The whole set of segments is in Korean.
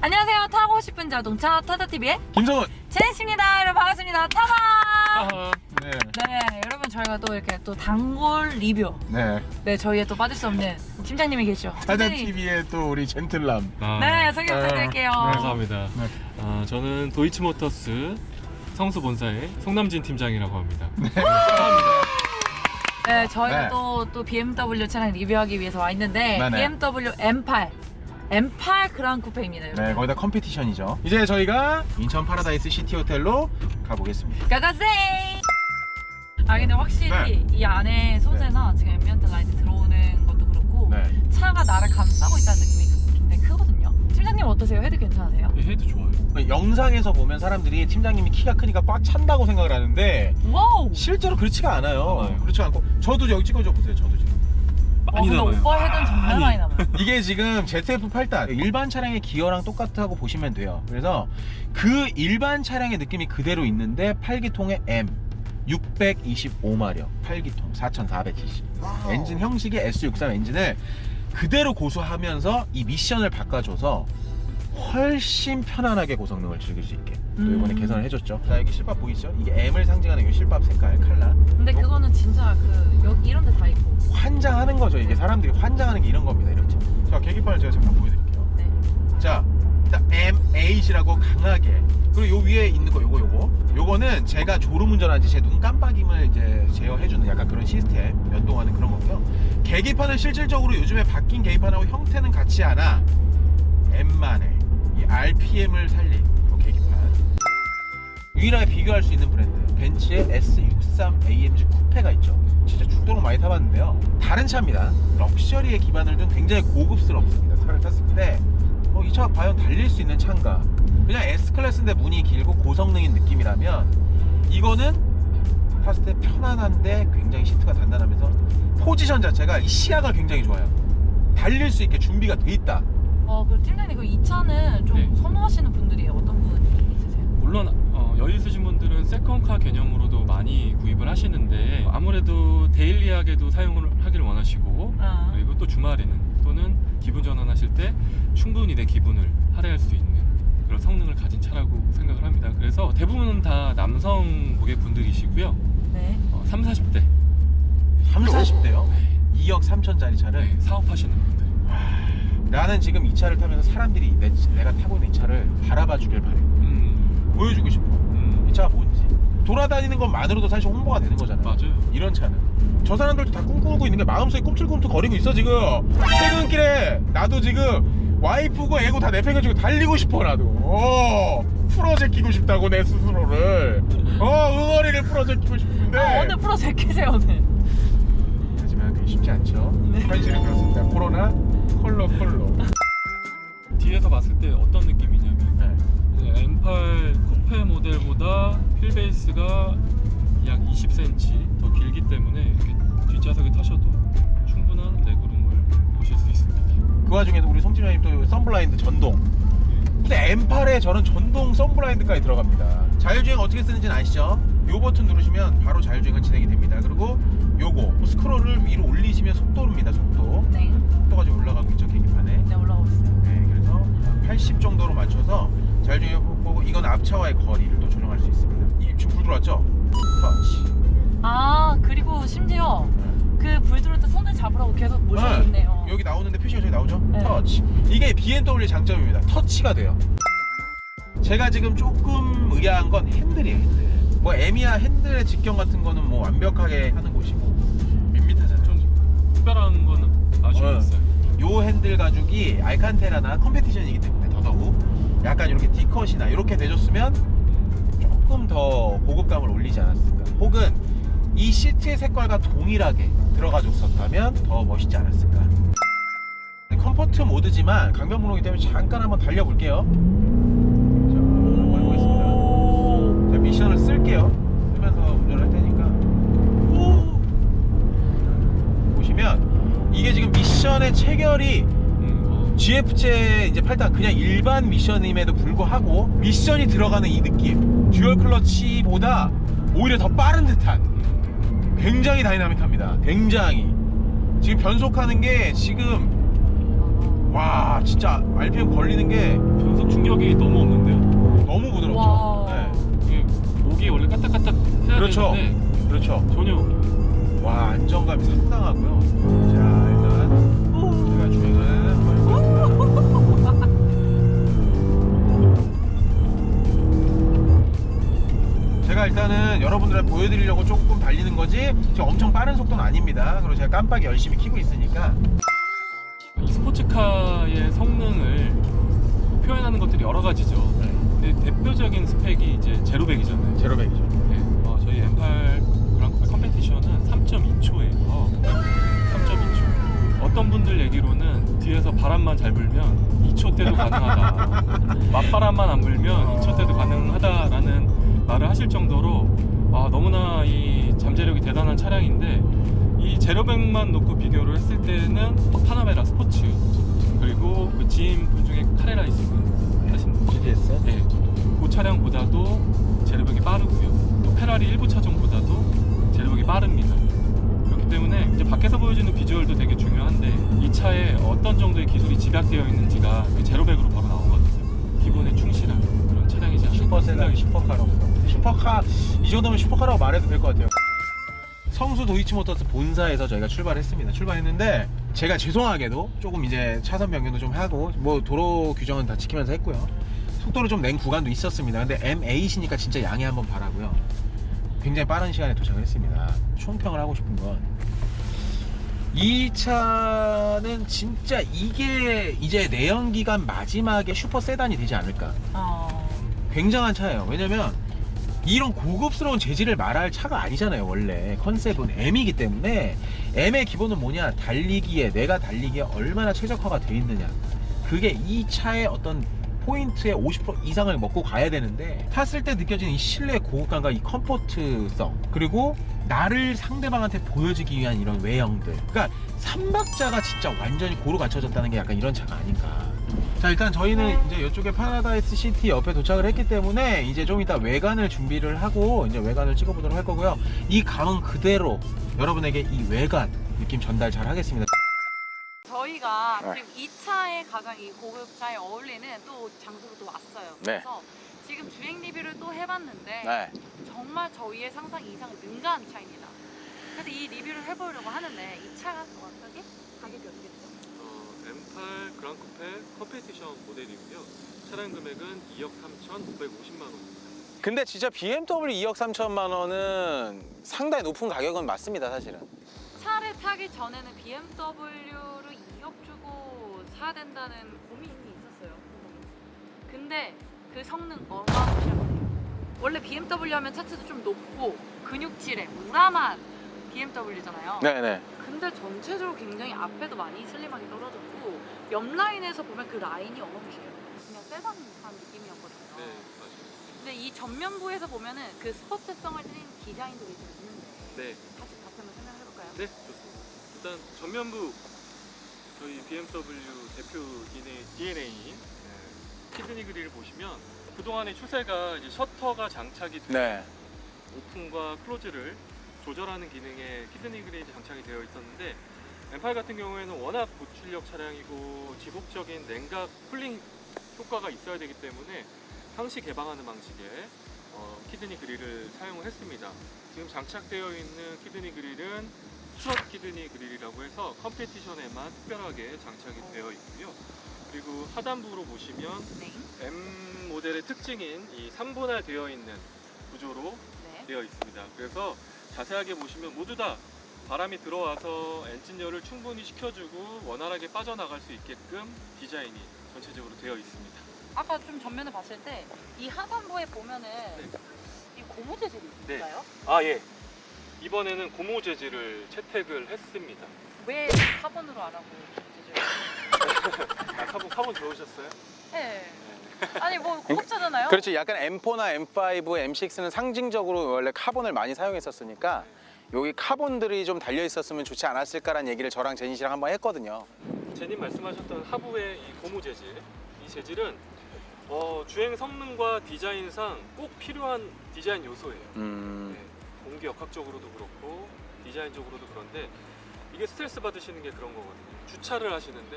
안녕하세요. 타고 싶은 자동차 타다TV의 김성훈. 제니씨입니다. 여러분 반갑습니다. 타봐! 아하. 네. 네, 여러분 저희가 또 이렇게 또 단골 리뷰. 네. 네, 저희의 또 빠질 수 없는 팀장님이 계시죠. 사자 팀장님. TV의 또 우리 젠틀남. 아, 네, 소개 부탁드릴게요. 감사합니다. 네. 아, 저는 도이치모터스 성수 본사의 송남진 팀장이라고 합니다. 네, 저희가 네. 또, 또 BMW 차량 리뷰하기 위해서 와 있는데 네네. BMW M8 M8 그란 쿠페입니다. 여러분. 네, 거기다 컴피티션이죠. 이제 저희가 인천 파라다이스 시티 호텔로 가보겠습니다. 가가세이! 아 근데 확실히 네. 이 안에 소재나 지금 앰비언트 라이트 들어오는 것도 그렇고 네. 차가 나를 감싸고 있다는 느낌이 굉장히 크거든요. 팀장님 어떠세요? 헤드 괜찮으세요? 이 헤드 좋아요. 영상에서 보면 사람들이 팀장님이 키가 크니까 꽉 찬다고 생각을 하는데 와우! 실제로 그렇지가 않아요. 네. 그렇지 않고 저도 여기 찍어줘 보세요. 저도 지금. 와, 많이 근데 남아요. 오빠 헤드는 정말 많이. 많이 남아요. 이게 지금 ZF 8단 일반 차량의 기어랑 똑같다고 보시면 돼요. 그래서 그 일반 차량의 느낌이 그대로 있는데 8기통의 M 625마력 8기통 4400cc 엔진 형식의 S63 엔진을 그대로 고수하면서 이 미션을 바꿔줘서 훨씬 편안하게 고성능을 즐길 수 있게 또 이번에 음. 개선을 해줬죠. 자 여기 실밥 보이시죠? 이게 M을 상징하는 이 실밥 색깔 칼라 근데 그거는 진짜 그 여기 이런 데 다 있고 환장하는 거죠. 이게 사람들이 환장하는 게 이런 겁니다. 이렇게. 자 계기판을 제가 잠깐 보여드릴게요. 네. 자, 일단 M8이라고 강하게. 그리고 요 위에 있는 거 요거 요거. 요거는 제가 졸음 운전한 지 제 눈 깜빡임을 이제 제어해주는 약간 그런 시스템 연동하는 그런 거고요. 계기판은 실질적으로 요즘에 바뀐 계기판하고 형태는 같지 않아. M만의 이 RPM을 살린 요 계기판. 유일하게 비교할 수 있는 브랜드 벤츠의 S63 AMG 쿠페가 있죠. 진짜 죽도록 많이 타봤는데요. 다른 차입니다. 럭셔리에 기반을 둔 굉장히 고급스럽습니다. 차를 탔을 때, 어, 이 차가 과연 달릴 수 있는 차인가? 그냥 S 클래스인데 문이 길고 고성능인 느낌이라면 이거는 탔을 때 편안한데 굉장히 시트가 단단하면서 포지션 자체가 이 시야가 굉장히 좋아요. 달릴 수 있게 준비가 돼 있다. 어, 그리고 팀장님 그이 차는 좀 네. 선호하시는 분들이 어떤 분이 있으세요? 물론 어, 여유 있으신 분들은 세컨카 개념으로도 많이 구입을 하시는데 아무래도 데일리하게도 사용을 하기를 원하시고 아. 그리고 또 주말에는 또는 기분 전환하실 때 충분히 내 기분을 할애할 수 있는 그런 성능을 가진 차라고 생각을 합니다. 그래서 대부분 다 남성 고객분들이시고요. 네. 어, 3, 40대 3, 40대요? 2억 3천짜리 차를 네, 사업하시는 분들 나는 지금 이 차를 타면서 사람들이 내, 내가 타고 있는 이 차를 바라봐 주길 바래. 음, 보여주고 싶어. 음, 이 차가 뭔지. 돌아다니는 것만으로도 사실 홍보가 되는 거잖아. 맞아요. 이런 차는. 저 사람들도 다 꿈꾸고 있는 게 마음속에 꿈틀꿈틀 거리고 있어 지금. 퇴근길에 나도 지금 와이프고 애고 다 내팽개치고 달리고 싶어 나도. 어, 풀어 제끼고 싶다고 내 스스로를. 어, 응어리를 풀어 제끼고 싶은데. 아, 오늘 프로 제끼세요 오늘. 하지만 그게 쉽지 않죠. 네. 현실은 그렇습니다. 코로나 컬러 컬러. 뒤에서 봤을 때 어떤 느낌이냐면 네. 네, M8 쿠페 모델보다 휠 베이스가 약 20cm 더 길기 때문에 이렇게 뒷좌석에 타셔도 충분한 레그룸을 보실 수 있습니다. 그 와중에도 우리 송진현님 또 선블라인드 전동. 근데 M8에 저는 전동 선블라인드까지 들어갑니다. 자율주행 어떻게 쓰는지는 아시죠? 요 버튼 누르시면 바로 자율주행은 진행이 됩니다. 그리고 요거 스크롤을 위로 올리시면 속도입니다. 속도. 네. 속도가 지금 올라가고 있죠 계기판에. 네 올라오고 있어요. 네, 그래서 80 정도로 맞춰서 자율주행 보고 이건 앞차와의 거리를 또 조정할 수 있습니다. 이 지금 불 들어왔죠? 터치. 아 그리고 심지어 그 불 들어올 때 손을 잡으라고 계속 모셔 네. 있네요. 여기 나오는데 표시가 저기 나오죠? 네. 터치. 이게 BMW 의 장점입니다. 터치가 돼요. 제가 지금 조금 의아한 건 핸들이에요, 핸들. 뭐 에미야 핸들의 직경 같은 거는 뭐 완벽하게 하는 곳이고 밋밋하잖아요. 좀 특별한 거는 아쉬움이 어. 있어요. 요 핸들 가죽이 알칸테라나 컴페티션이기 때문에 더더욱 약간 이렇게 D컷이나 이렇게 돼줬으면 조금 더 고급감을 올리지 않았을까. 혹은 이 시트의 색깔과 동일하게 들어가줬었다면 더 멋있지 않았을까. 컴포트 모드지만 강변목록이기 때문에 잠깐 한번 달려볼게요. 자. 자, 미션을 쓸게요. 쓰면서 운전을 할 테니까. 보시면 이게 지금 미션의 체결이 음, GF제 이제 8단 그냥 일반 미션임에도 불구하고 미션이 들어가는 이 느낌 듀얼 클러치보다 오히려 더 빠른 듯한 음, 굉장히 다이나믹합니다 굉장히 지금 변속하는 게 지금 와 진짜 RPM 걸리는 게 변속 충격이 너무 없는데요. 너무 부드럽죠. 와. 네. 이게 목이 원래 까딱까딱 해야 그렇죠. 되는데 그렇죠. 전혀 와 안정감이 상당하고요. 자 일단 제가 주행을 한번. 제가 일단은 여러분들한테 보여드리려고 조금 달리는 거지 지금 엄청 빠른 속도는 아닙니다. 그리고 제가 깜빡이 열심히 켜고 있으니까 이 스포츠카의 성능을 표현하는 것들이 여러 가지죠. 근데 대표적인 스펙이 이제 제로백이잖아요. 제로백이죠. 네, 어, 저희 M8 컴페티션은 3.2초예요. 3.2초. 어떤 분들 얘기로는 뒤에서 바람만 잘 불면 2초 때도 가능하다. 맞바람만 안 불면 2초 때도 가능하다라는 말을 하실 정도로 아, 너무나 이 잠재력이 대단한 차량인데 이 제로백만 놓고 비교를 했을 때는 파나메라 스포츠 그리고 그 지인분 중에 카레라 있으면 분 GTS. 네, 그 차량보다도 제로백이 빠르고요. 또 페라리 일부 차종보다도 빠릅니다. 그렇기 때문에 이제 밖에서 보여주는 비주얼도 되게 중요한데 이 차에 어떤 정도의 기술이 집약되어 있는지가 그 제로백으로 바로 나오거든요. 기본에 충실한 그런 차량이지 않을까 슈퍼 세단 생각이 슈퍼카라고 슈퍼카 이 정도면 슈퍼카라고 말해도 될 것 같아요. 성수 도이치모터스 본사에서 저희가 출발했습니다. 출발했는데 제가 죄송하게도 조금 이제 차선 변경도 좀 하고 뭐 도로 규정은 다 지키면서 했고요. 속도를 좀 낸 구간도 있었습니다. 근데 M8이니까 진짜 양해 한번 바라고요 굉장히 빠른 시간에 도착을 했습니다 총평을 하고 싶은 건 이 차는 진짜 이게 이제 내연기관 마지막에 슈퍼 세단이 되지 않을까 어. 굉장한 차예요. 왜냐면 이런 고급스러운 재질을 말할 차가 아니잖아요. 원래 컨셉은 M이기 때문에 M의 기본은 뭐냐? 달리기에 내가 달리기에 얼마나 최적화가 돼 있느냐. 그게 이 차의 어떤 포인트의 50% 이상을 먹고 가야 되는데 탔을 때 느껴지는 이 실내 고급감과 이 컴포트성 그리고 나를 상대방한테 보여주기 위한 이런 외형들. 그러니까 삼박자가 진짜 완전히 고루 갖춰졌다는 게 약간 이런 차가 아닌가. 자 일단 저희는 이제 이쪽에 파라다이스 시티 옆에 도착을 했기 때문에 이제 좀 이따 외관을 준비를 하고 이제 외관을 찍어보도록 할 거고요. 이 감은 그대로 여러분에게 이 외관 느낌 전달 잘 하겠습니다 저희가 네. 지금 이 차에 가장 이 고급 차에 어울리는 또 장소로 또 왔어요. 네. 그래서 지금 주행 리뷰를 또 해봤는데 네. 정말 저희의 상상 이상 능가한 차입니다. 그래서 이 리뷰를 해보려고 하는데 이 차가 정확하게 가격이 어떻게 되죠? 어, M8 그랑코페 컴페티션 모델이고요. 차량 금액은 2억 3,550만 원입니다. 근데 진짜 BMW 2억 3천만 원은 상당히 높은 가격은 맞습니다 사실은 차를 타기 전에는 BMW를 2억 주고 사야 된다는 고민이 있었어요. 근데 그 성능 얼마나 무시하세요? 원래 BMW 하면 차체도 좀 높고 근육질에 우람한 BMW잖아요. 네네 근데 전체적으로 굉장히 앞에도 많이 슬림하게 떨어졌고 옆 라인에서 보면 그 라인이 어마무시해요. 그냥 세단한 느낌이었거든요. 네, 맞아요. 근데 이 전면부에서 보면은 그 스포츠성을 띠는 디자인들이 좀 있는데 네, 같이 같이 한번 설명해 볼까요? 네, 좋습니다. 일단 전면부 저희 BMW 대표 DNA, DNA인 키드니 그릴을 보시면 그동안의 추세가 이제 셔터가 장착이 돼네 오픈과 클로즈를 조절하는 기능에 키드니 그릴이 장착이 되어 있었는데 M8 같은 경우에는 워낙 고출력 차량이고 지속적인 냉각 쿨링 효과가 있어야 되기 때문에 상시 개방하는 방식의 어, 키드니 그릴을 사용을 했습니다. 지금 장착되어 있는 키드니 그릴은 스트럿 키드니 그릴이라고 해서 컴페티션에만 특별하게 장착이 되어 있고요. 그리고 하단부로 보시면 네. M 모델의 특징인 이 3분할 되어 있는 구조로 네. 되어 있습니다. 그래서 자세하게 보시면 모두 다 바람이 들어와서 엔진열을 충분히 식혀주고 원활하게 빠져나갈 수 있게끔 디자인이 전체적으로 되어 있습니다. 아까 좀 전면을 봤을 때 이 하단부에 보면은 이 고무 재질이 네. 있나요? 아 예. 이번에는 고무 재질을 채택을 했습니다. 왜 카본으로 안 하고 재질? 아, 카본 카본 좋으셨어요? 네. 아니 뭐 고급차잖아요. 그렇죠 약간 M4나 M5, M6는 상징적으로 원래 카본을 많이 사용했었으니까 여기 카본들이 좀 달려 있었으면 좋지 않았을까라는 얘기를 저랑 제니 씨랑 한번 했거든요 제님 말씀하셨던 하부의 이 고무 재질, 이 재질은 어, 주행 성능과 디자인상 꼭 필요한 디자인 요소예요. 음... 네, 공기 역학적으로도 그렇고 디자인적으로도 그런데 이게 스트레스 받으시는 게 그런 거거든요. 주차를 하시는데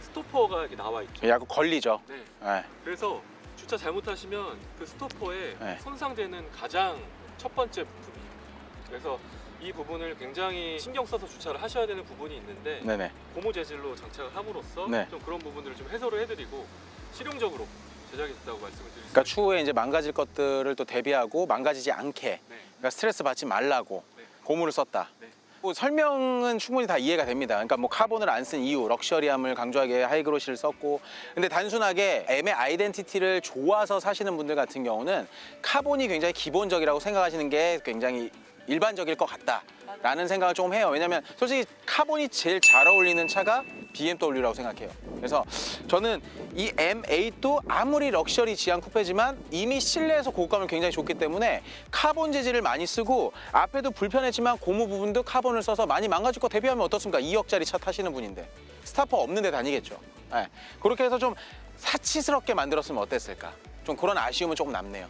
스토퍼가 이렇게 나와 있죠. 약간 걸리죠. 네. 네. 그래서 주차 잘못하시면 그 스토퍼에 네. 손상되는 가장 첫 번째 부분이에요. 그래서 이 부분을 굉장히 신경 써서 주차를 하셔야 되는 부분이 있는데 네네. 고무 재질로 장착을 함으로써 네. 좀 그런 부분들을 좀 해소를 해드리고 실용적으로 제작이 됐다고 말씀을 드릴 수 그러니까 추후에 이제 망가질 것들을 또 대비하고 망가지지 않게 네. 그러니까 스트레스 받지 말라고 네. 고무를 썼다. 네. 뭐 설명은 충분히 다 이해가 됩니다. 그러니까 뭐 카본을 안 쓴 이유, 럭셔리함을 강조하게 하이그로시를 썼고, 근데 단순하게 M의 아이덴티티를 좋아서 사시는 분들 같은 경우는 카본이 굉장히 기본적이라고 생각하시는 게 굉장히 일반적일 것 같다라는 생각을 조금 해요. 왜냐면 솔직히 카본이 제일 잘 어울리는 차가 BMW라고 생각해요. 그래서 저는 이 M8도 아무리 럭셔리 지향 쿠페지만 이미 실내에서 고급감을 굉장히 좋기 때문에 카본 재질을 많이 쓰고 앞에도 불편했지만 고무 부분도 카본을 써서 많이 망가질 거 대비하면 어떻습니까? 2억짜리 차 타시는 분인데 스타퍼 없는 데 다니겠죠. 예. 그렇게 해서 좀 사치스럽게 만들었으면 어땠을까? 좀 그런 아쉬움은 조금 남네요.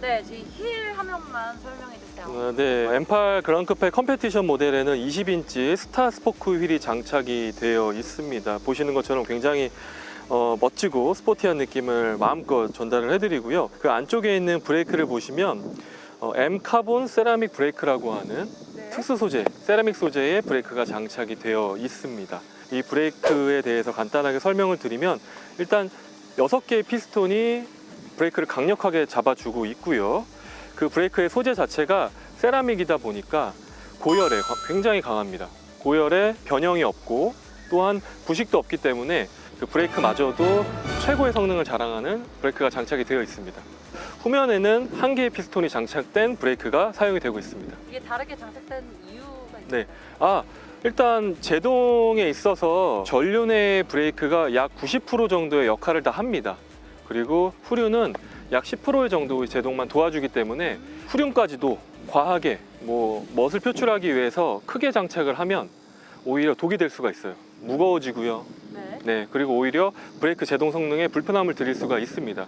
네, 지금 힐한 명만 설명해 주세요. 어, 네, M8 그랑크페 컴페티션 모델에는 20인치 스타 스포크 휠이 장착이 되어 있습니다. 보시는 것처럼 굉장히 어, 멋지고 스포티한 느낌을 마음껏 전달을 해드리고요. 그 안쪽에 있는 브레이크를 보시면 어, M 카본 세라믹 브레이크라고 하는 네. 특수 소재, 세라믹 소재의 브레이크가 장착이 되어 있습니다. 이 브레이크에 대해서 간단하게 설명을 드리면 일단 6개의 피스톤이 브레이크를 강력하게 잡아주고 있고요. 그 브레이크의 소재 자체가 세라믹이다 보니까 고열에 가- 굉장히 강합니다. 고열에 변형이 없고 또한 부식도 없기 때문에 그 브레이크마저도 최고의 성능을 자랑하는 브레이크가 장착이 되어 있습니다. 후면에는 한 개의 피스톤이 장착된 브레이크가 사용이 되고 있습니다. 이게 다르게 장착된 이유가 있어요. 네. 아, 일단 제동에 있어서 전륜의 브레이크가 약 90% 정도의 역할을 다 합니다. 그리고 후륜은 약 10%의 정도의 제동만 도와주기 때문에 후륜까지도 과하게 뭐 멋을 표출하기 위해서 크게 장착을 하면 오히려 독이 될 수가 있어요. 무거워지고요. 네. 네, 그리고 오히려 브레이크 제동 성능에 불편함을 드릴 수가 있습니다.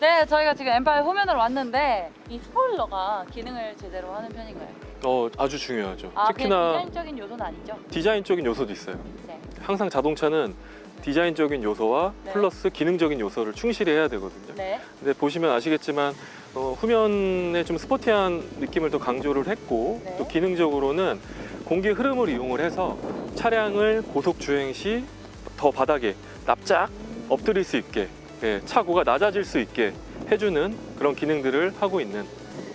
네, 저희가 지금 엠파이 후면으로 왔는데 이 스포일러가 기능을 제대로 하는 편인가요? 어, 아주 중요하죠. 아, 특히나 디자인적인 요소는 아니죠? 디자인적인 요소도 있어요. 네. 항상 자동차는 디자인적인 요소와 네. 플러스 기능적인 요소를 충실히 해야 되거든요. 네. 근데 보시면 아시겠지만 어, 후면에 좀 스포티한 느낌을 또 강조를 했고 네. 또 기능적으로는 공기 흐름을 이용을 해서 차량을 고속 주행 시 더 바닥에 납작 엎드릴 수 있게 예, 차고가 낮아질 수 있게 해주는 그런 기능들을 하고 있는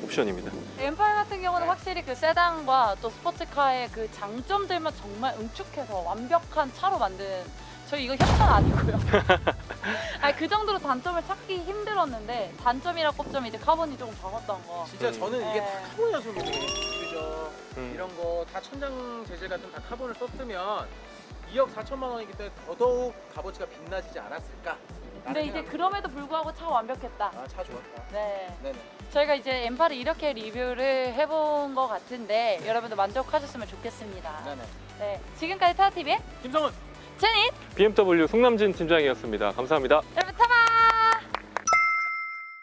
옵션입니다. 엠파이 같은 경우는 확실히 그 세단과 또 스포츠카의 그 장점들만 정말 응축해서 완벽한 차로 만든 저희 이거 협찬 아니고요. 아니 그 정도로 단점을 찾기 힘들었는데 단점이라 꼽자면 이제 카본이 조금 적었던 거. 진짜 음. 저는 이게 다 네. 카본이었으면 퓨저 음. 이런 거 다 천장 재질 같은 다 카본을 썼으면 2억 4천만 원이기 때문에 더더욱 값어치가 빛나지지 않았을까? 근데 이제 그럼에도 불구하고 차가 완벽했다. 아차 좋았다. 네. 네네. 저희가 이제 엠파를 이렇게 리뷰를 해본 것 같은데 여러분도 만족하셨으면 좋겠습니다. 네네. 네. 지금까지 타타TV의 김성은 제니 BMW 송남진 팀장이었습니다. 감사합니다. 여러분 타봐!